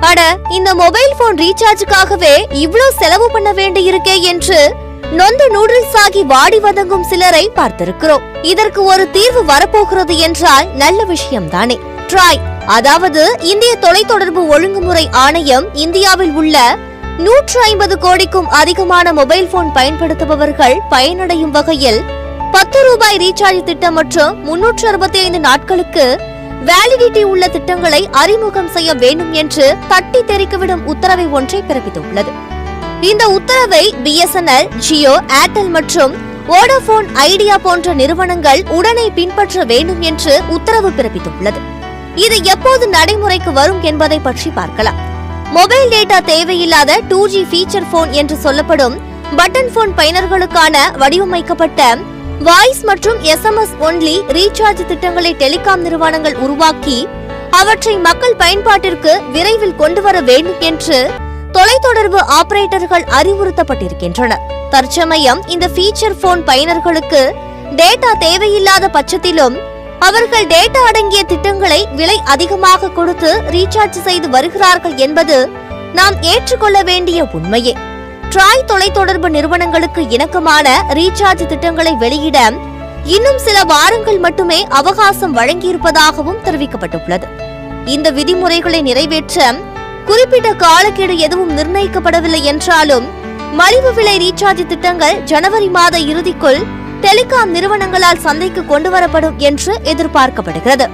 அட இந்த mobile phone ரீசார்ஜுக்காகவே இவ்ளோ செலவு பண்ண வேண்டி இருக்கே என்று நொந்து நூடுல்ஸ் ஆகி வாடி வதங்கும் சிலரை பார்த்திருக்கிறோம். இதற்கு ஒரு தீர்வு வரப்போகிறது என்றால் நல்ல விஷயம் தானே ட்ராய் அதாவது இந்திய தொலைத்தொடர்பு ஒழுங்குமுறை ஆணையம் இந்தியாவில் உள்ள நூற்று ஐம்பது கோடிக்கும் அதிகமான மொபைல் போன் பயன்படுத்துபவர்கள் பயனடையும் வகையில் பத்து ரூபாய் ரீசார்ஜ் திட்டம் மற்றும் முன்னூற்று அறுபத்தி ஐந்து நாட்களுக்கு வேலிடிட்டி உள்ள திட்டங்களை அறிமுகம் செய்ய வேண்டும் என்று தட்டி தெரிக்கவிடும் உத்தரவை ஒன்றை பிறப்பித்துள்ளது. இந்த உத்தரவை பிஎஸ்என்எல் ஜியோ ஏர்டெல் மற்றும் வோடாபோன் ஐடியா போன்ற நிறுவனங்கள் உடனே பின்பற்ற வேண்டும் என்று உத்தரவு பிறப்பித்துள்ளது. இது எப்போது நடைமுறைக்கு வரும் என்பதை பற்றி பார்க்கலாம். மொபைல் டேட்டா தேவையில்லாத டூ ஜி ஃபீச்சர் போன் என்று சொல்லப்படும் பட்டன் போன் பயனர்களுக்கான வடிவமைக்கப்பட்ட வாய்ஸ் மற்றும் எஸ்எம்எஸ் ஒன்லி ரீசார்ஜ் திட்டங்களை டெலிகாம் நிறுவனங்கள் உருவாக்கி அவற்றை மக்கள் பயன்பாட்டிற்கு விரைவில் கொண்டு வர வேண்டும் என்று தொலைத்தொடர்பு ஆபரேட்டர்கள் அறிவுறுத்தப்பட்டிருக்கின்றனர் தற்சமயம் இந்த ஃபீச்சர் போன் பயனர்களுக்கு டேட்டா தேவையில்லாத பட்சத்திலும் அவர்கள் டேட்டா அடங்கிய திட்டங்களை விலை அதிகமாக கொடுத்து ரீசார்ஜ் செய்து வருகிறார்கள் என்பது நாம் ஏற்றுக்கொள்ள வேண்டிய உண்மையே. ட்ராய் தொலைத்தொடர்பு நிறுவனங்களுக்கு இணக்கமான ரீசார்ஜ் திட்டங்களை வெளியிட இன்னும் சில வாரங்கள் மட்டுமே அவகாசம் வழங்கியிருப்பதாகவும் தெரிவிக்கப்பட்டுள்ளது. இந்த விதிமுறைகளை நிறைவேற்ற குறிப்பிட்ட காலக்கெடு எதுவும் நிர்ணயிக்கப்படவில்லை என்றாலும் மலிவு விலை ரீசார்ஜ் திட்டங்கள் ஜனவரி மாத இறுதிக்குள் டெலிகாம் நிறுவனங்களால் சந்தைக்கு கொண்டுவரப்படும் என்று எதிர்பார்க்கப்படுகிறது.